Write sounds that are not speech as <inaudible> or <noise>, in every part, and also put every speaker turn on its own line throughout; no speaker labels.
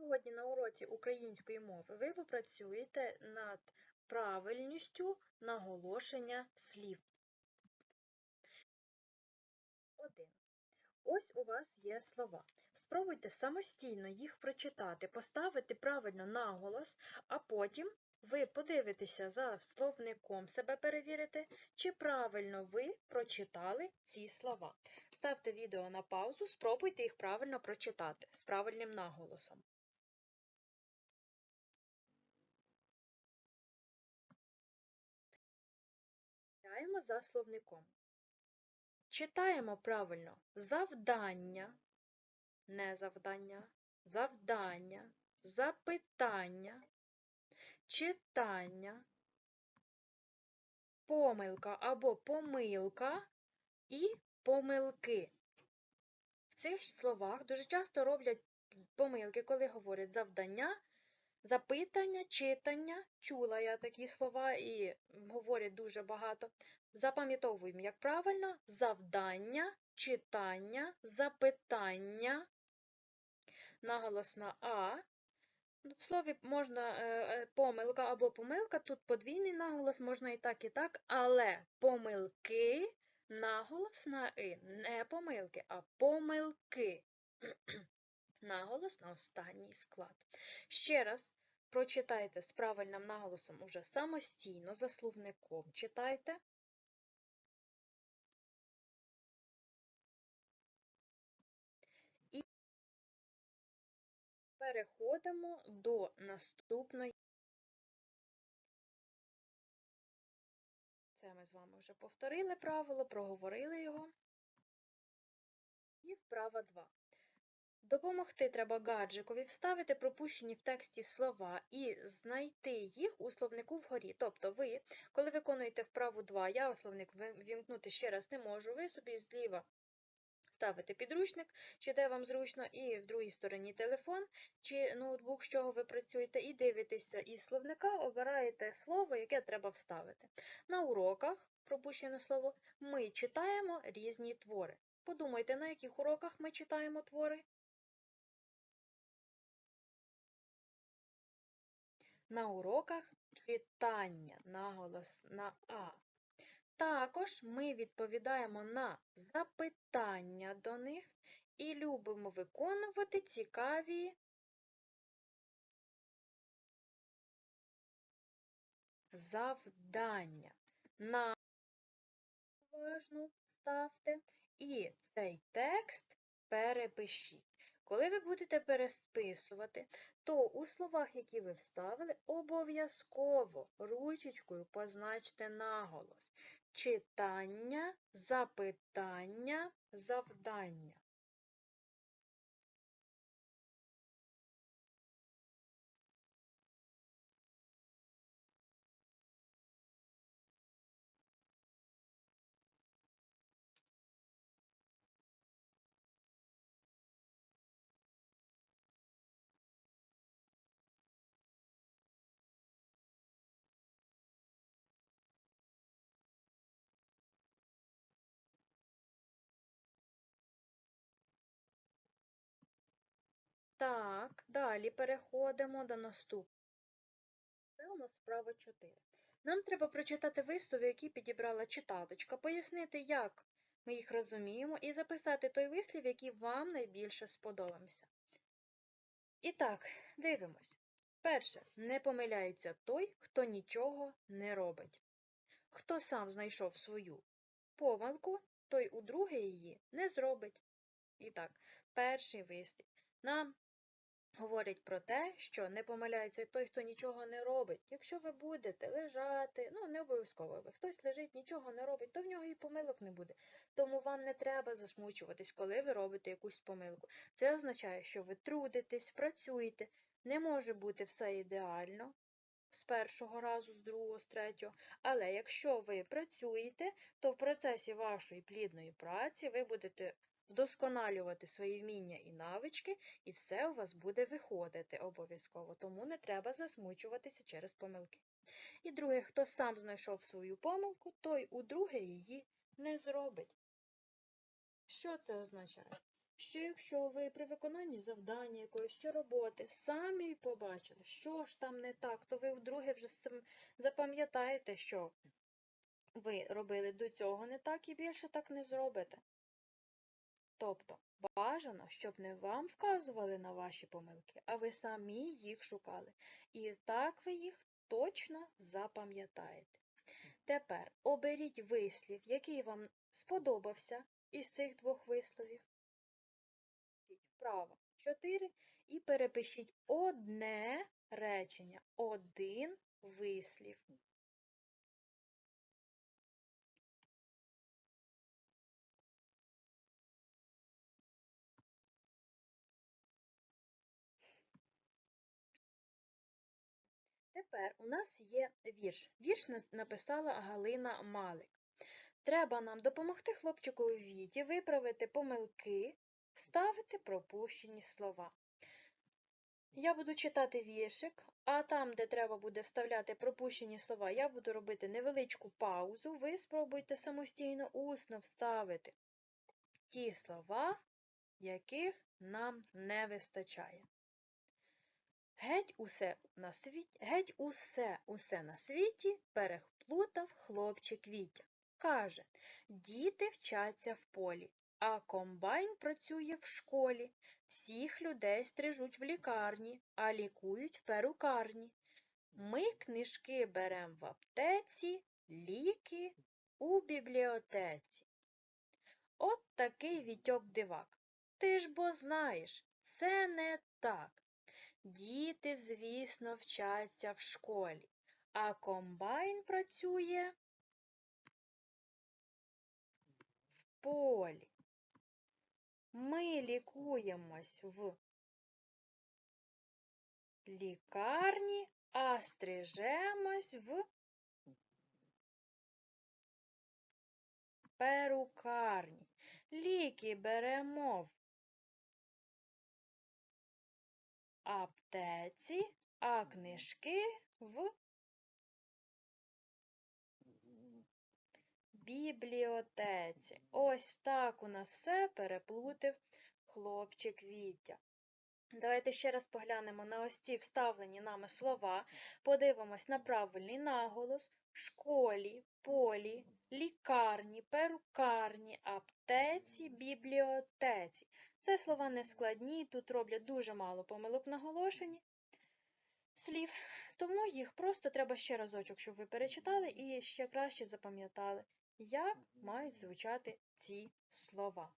Сьогодні на уроці української мови ви попрацюєте над правильністю наголошення слів. 1. Ось у вас є слова. Спробуйте самостійно їх прочитати, поставити правильно наголос, а потім ви подивитеся за словником себе перевірите, чи правильно ви прочитали ці слова. Ставте відео на паузу, спробуйте їх правильно прочитати з правильним наголосом. За словником. Читаємо правильно завдання, не завдання, завдання, запитання, читання, помилка або помилка і помилки. В цих словах дуже часто роблять помилки, коли говорять завдання, запитання, читання. Чула я такі слова і говорять дуже багато. Запам'ятовуємо, як правильно, завдання, читання, запитання, наголос на А. В слові можна е, помилка або помилка, тут подвійний наголос, можна і так, і так, але помилки наголос на И. Не помилки, а помилки. <clears throat> Наголос на останній склад. Ще раз прочитайте з правильним наголосом уже самостійно, за словником читайте. Переходимо до наступної. Це ми з вами вже повторили правило, проговорили його. І вправа 2. Допомогти треба гаджикові вставити пропущені в тексті слова і знайти їх у словнику вгорі. Тобто ви, коли виконуєте вправу 2, я словник вімкнути ще раз не можу, ви собі зліва ставите підручник, чи де вам зручно, і в другій стороні телефон чи ноутбук, з чого ви працюєте, і дивитеся із словника, обираєте слово, яке треба вставити. На уроках, пропущене слово, ми читаємо різні твори. Подумайте, на яких уроках ми читаємо твори? На уроках читання, наголос на А. Також ми відповідаємо на запитання до них і любимо виконувати цікаві завдання. На уважно ставте і цей текст перепишіть. Коли ви будете пересписувати, то у словах, які ви вставили, обов'язково ручечкою позначте наголос. Читання, запитання, завдання. Так, далі переходимо до наступного. Це у нас справа 4. Нам треба прочитати вислови, які підібрала читаточка, пояснити, як ми їх розуміємо, і записати той вислів, який вам найбільше сподобався. І так, дивимось. Перше, не помиляється той, хто нічого не робить. Хто сам знайшов свою помилку, той у друге її не зробить. І так, перший вислів. Нам говорять про те, що не помиляється той, хто нічого не робить. Якщо ви будете лежати, ну не обов'язково ви хтось лежить, нічого не робить, то в нього і помилок не буде. Тому вам не треба засмучуватись, коли ви робите якусь помилку. Це означає, що ви трудитесь, працюєте. Не може бути все ідеально. З першого разу, з другого, з третього. Але якщо ви працюєте, то в процесі вашої плідної праці ви будете вдосконалювати свої вміння і навички, і все у вас буде виходити обов'язково, тому не треба засмучуватися через помилки. І друге, хто сам знайшов свою помилку, той у друге її не зробить. Що це означає? що якщо ви при виконанні завдання якоїсь чи роботи самі побачили, що ж там не так, то ви вдруге вже запам'ятаєте, що ви робили до цього не так і більше так не зробите. Тобто бажано, щоб не вам вказували на ваші помилки, а ви самі їх шукали. І так ви їх точно запам'ятаєте. Тепер оберіть вислів, який вам сподобався із цих двох висловів. Вправо 4 і перепишіть одне речення, один вислів. Тепер у нас є вірш. Вірш написала Галина Малик. Треба нам допомогти хлопчику Віті виправити помилки, вставити пропущені слова. Я буду читати віршик, а там, де треба буде вставляти пропущені слова, я буду робити невеличку паузу. Ви спробуйте самостійно усно вставити ті слова, яких нам не вистачає. Геть усе на світі, геть усе, усе на світі переплутав хлопчик Вітя. Каже, діти вчаться в полі, а комбайн працює в школі. Всіх людей стрижуть в лікарні, а лікують в перукарні. Ми книжки берем в аптеці, ліки у бібліотеці. От такий Вітьок дивак. Ти ж бо знаєш, це не так. Діти, звісно, вчаться в школі, а комбайн працює в полі. Ми лікуємось в лікарні, а стрижемось в перукарні. Ліки беремо в аптеці, а книжки в бібліотеці. Ось так у нас все переплутав хлопчик Вітя. Давайте ще раз поглянемо на ось ці вставлені нами слова, подивимось на правильний наголос школі, полі, лікарні, перукарні, аптеці, бібліотеці. Це слова не складні, тут роблять дуже мало помилок наголошені слів, тому їх просто треба ще разочок, щоб ви перечитали і ще краще запам'ятали, як мають звучати ці слова.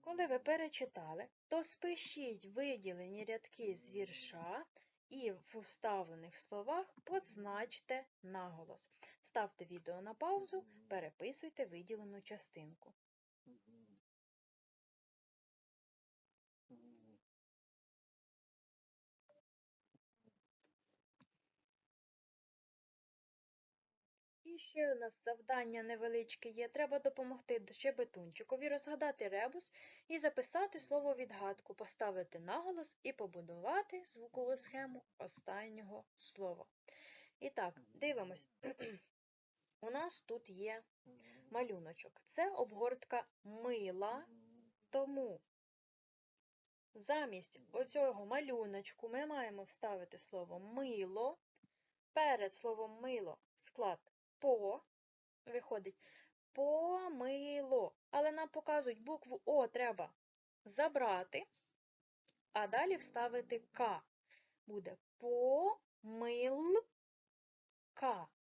Коли ви перечитали, то спишіть виділені рядки з вірша і в вставлених словах позначте наголос. Ставте відео на паузу, переписуйте виділену частинку. І ще у нас завдання невеличке є. Треба допомогти щебетунчикові розгадати ребус і записати слово відгадку, поставити наголос і побудувати звукову схему останнього слова. І так, дивимось. <clears throat> У нас тут є малюночок. Це обгортка мила, тому замість оцього малюночку ми маємо вставити слово мило. Перед словом мило склад по, виходить помило. Але нам показують букву О треба забрати, а далі вставити К. Буде помилка.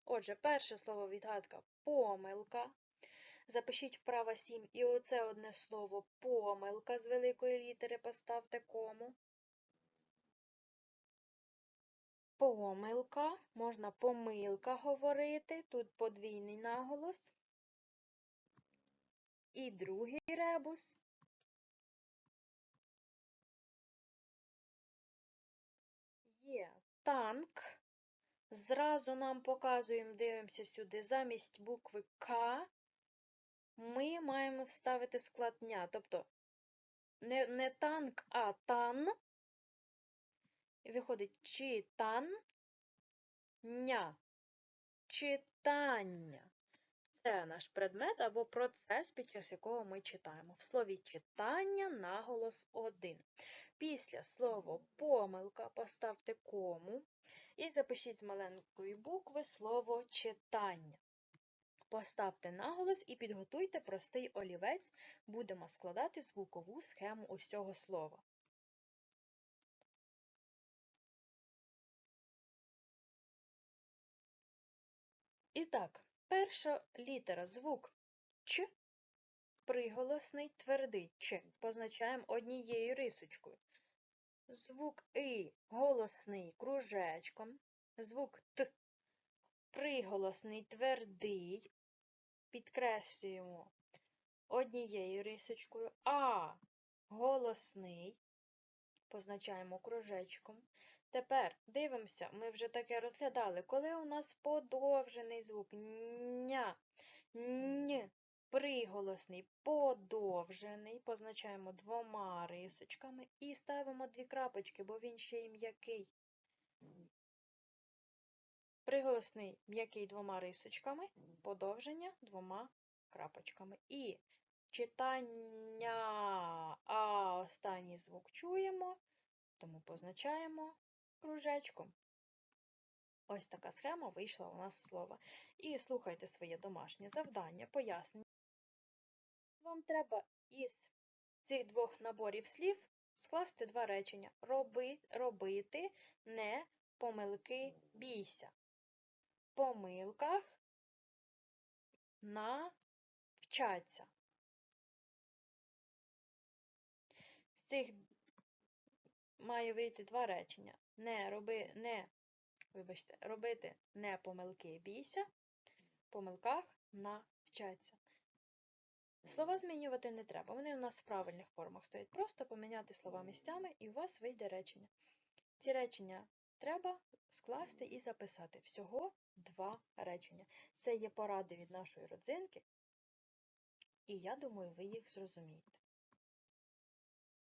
Отже, перше слово відгадка помилка. Запишіть вправо 7 і оце одне слово помилка з великої літери поставте кому. Помилка, можна помилка говорити, тут подвійний наголос. І другий ребус. Є танк. Зразу нам показуємо, дивимося сюди, замість букви К ми маємо вставити склад дня. Тобто не, не танк, а тан. І виходить читан ня. читання. Це наш предмет або процес, під час якого ми читаємо. В слові читання наголос один. Після слова помилка поставте кому і запишіть з маленької букви слово читання. Поставте наголос і підготуйте простий олівець. Будемо складати звукову схему ось цього слова. І так, перша літера звук Ч, приголосний твердий Ч, позначаємо однією рисочкою. Звук И голосний кружечком, звук Т приголосний твердий, підкреслюємо однією рисочкою, А голосний, позначаємо кружечком. Тепер дивимося, ми вже таке розглядали, коли у нас подовжений звук ня, н, приголосний подовжений, позначаємо двома рисочками і ставимо дві крапочки, бо він ще й м'який. Приголосний м'який двома рисочками, подовження двома крапочками. І читання А останній звук чуємо, тому позначаємо кружечком. Ось така схема вийшла у нас слова. І слухайте своє домашнє завдання, пояснення. Вам треба із цих двох наборів слів скласти два речення. Роби, робити, не, помилки, бійся. Помилках навчаться. З цих має вийти два речення. Не роби, не, вибачте, робити не помилки бійся, помилках навчаться. Слова змінювати не треба, вони у нас в правильних формах стоять. Просто поміняти слова місцями і у вас вийде речення. Ці речення треба скласти і записати. Всього два речення. Це є поради від нашої родзинки, і я думаю, ви їх зрозумієте.